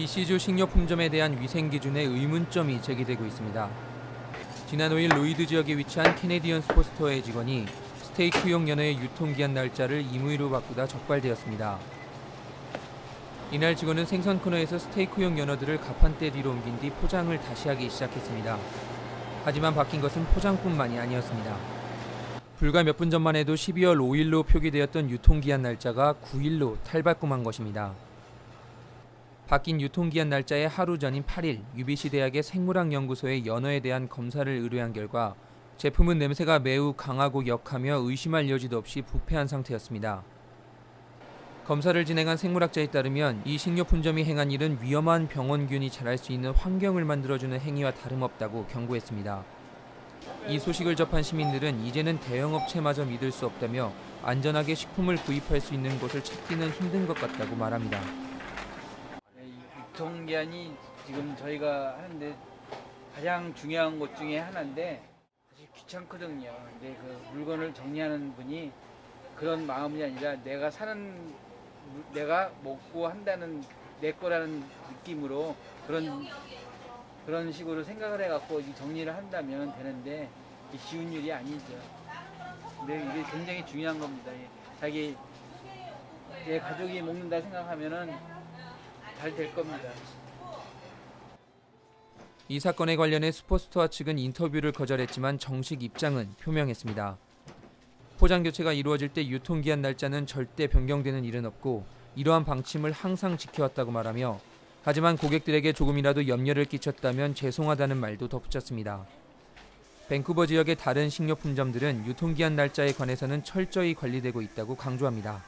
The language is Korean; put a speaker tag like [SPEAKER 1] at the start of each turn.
[SPEAKER 1] BC주 식료품점에 대한 위생 기준에 의문점이 제기되고 있습니다. 지난 5일 로이드 지역에 위치한 캐네디언 스포스토어의 직원이 스테이크용 연어의 유통기한 날짜를 임의로 바꾸다 적발되었습니다. 이날 직원은 생선 코너에서 스테이크용 연어들을 가판대 뒤로 옮긴 뒤 포장을 다시 하기 시작했습니다. 하지만 바뀐 것은 포장뿐만이 아니었습니다. 불과 몇 분 전만 해도 12월 5일로 표기되었던 유통기한 날짜가 9일로 탈바꿈한 것입니다. 바뀐 유통기한 날짜의 하루 전인 8일 UBC 대학의 생물학 연구소에 연어에 대한 검사를 의뢰한 결과 제품은 냄새가 매우 강하고 역하며 의심할 여지도 없이 부패한 상태였습니다. 검사를 진행한 생물학자에 따르면 이 식료품점이 행한 일은 위험한 병원균이 자랄 수 있는 환경을 만들어주는 행위와 다름없다고 경고했습니다. 이 소식을 접한 시민들은 이제는 대형업체마저 믿을 수 없다며 안전하게 식품을 구입할 수 있는 곳을 찾기는 힘든 것 같다고 말합니다.
[SPEAKER 2] 네, 이 유통기한이 지금 저희가 하는데 가장 중요한 것 중에 하나인데 사실 귀찮거든요. 근데 그 물건을 정리하는 분이 그런 마음이 아니라 내가 사는 물- 내가 먹고 한다는 내 거라는 느낌으로 그런 그런 식으로 생각을 해갖고 이 정리를 한다면 되는데 쉬운 일이 아니죠. 근데 이게 굉장히 중요한 겁니다. 예. 자기 내 가족이 먹는다 생각하면은 잘 될 겁니다.
[SPEAKER 1] 이 사건에 관련해 스포스토아 측은 인터뷰를 거절했지만 정식 입장은 표명했습니다. 포장 교체가 이루어질 때 유통기한 날짜는 절대 변경되는 일은 없고 이러한 방침을 항상 지켜왔다고 말하며 하지만 고객들에게 조금이라도 염려를 끼쳤다면 죄송하다는 말도 덧붙였습니다. 밴쿠버 지역의 다른 식료품점들은 유통기한 날짜에 관해서는 철저히 관리되고 있다고 강조합니다.